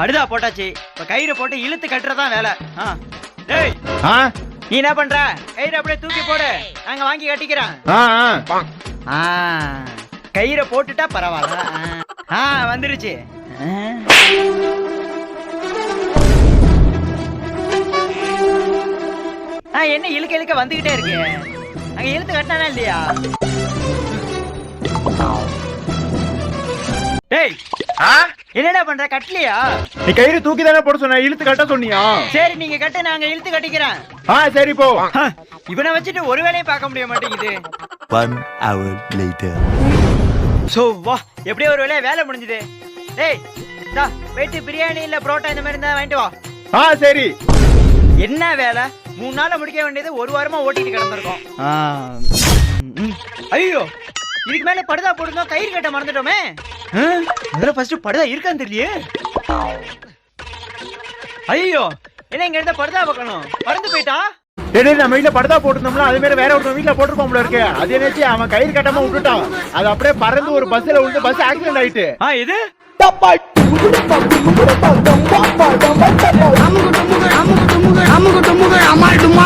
படுதா போட்டாச்சு. இப்ப கயிறு போட்டு இழுத்து கட்டுறதான் வேலை. டேய். நீ என்ன பண்ற? கயிறு அப்படியே தூக்கி போடு. நாங்க வாங்கி கட்டிக்கிறோம். கயிறை போட்டுட்டா பரவாயில்ல. ஆ. வந்துருச்சு. என்ன இழுக்க இழுக்க வந்துகிட்டே இருக்கு. அங்க இழுத்து கட்டினானா இல்லையா? டேய்? என்னடா பண்ற? கட்டலையா? நீ கயிறு தூக்கி தானே போட சொன்ன? இழுத்து கட்ட சொன்னியா? சரி நீங்க கட்ட நாங்க இழுத்து கட்டிக்கிறேன். ஆ சரி போ. இவனை வச்சுட்டு ஒரு வேலையும் பார்க்க முடிய மாட்டேங்குது. One hour later. சோ வா எப்படியோ ஒரு வேலையா வேலை முடிஞ்சுது. டேய் இந்தா போயிட்டு பிரியாணி இல்ல புரோட்டா இந்த மாதிரி இருந்தா வாங்கிட்டு வா. ஆ சரி. என்ன வேலை? மூணு நாள்ல முடிக்க வேண்டியது ஒரு வாரமா ஓட்டிட்டு கிடந்திருக்கோம். ஐயோ இதுக்கு மேல படுதா போடுங்க கயிறு கட்ட மறந்துட்டோமே. முதல்ல ஃபர்ஸ்ட் படுதா இருக்கான்னு தெரியலையே. ஐயோ என்ன இங்க இருந்தா படுதா பார்க்கணும்? பறந்து போயிட்டா? டேய் நம்ம வீட்ல படுதா போட்டிருந்தோம்ல அது மாதிரி வேற ஒருத்தன் வீட்ல போட்டிருப்போம் போல இருக்கு. அது என்னச்சு அவன் கயிறு கட்டாம விட்டுட்டான். அது அப்படியே பறந்து ஒரு பஸ்ல விழுந்து பஸ் ஆக்சிடென்ட் ஆயிட்டு. ஆ இது?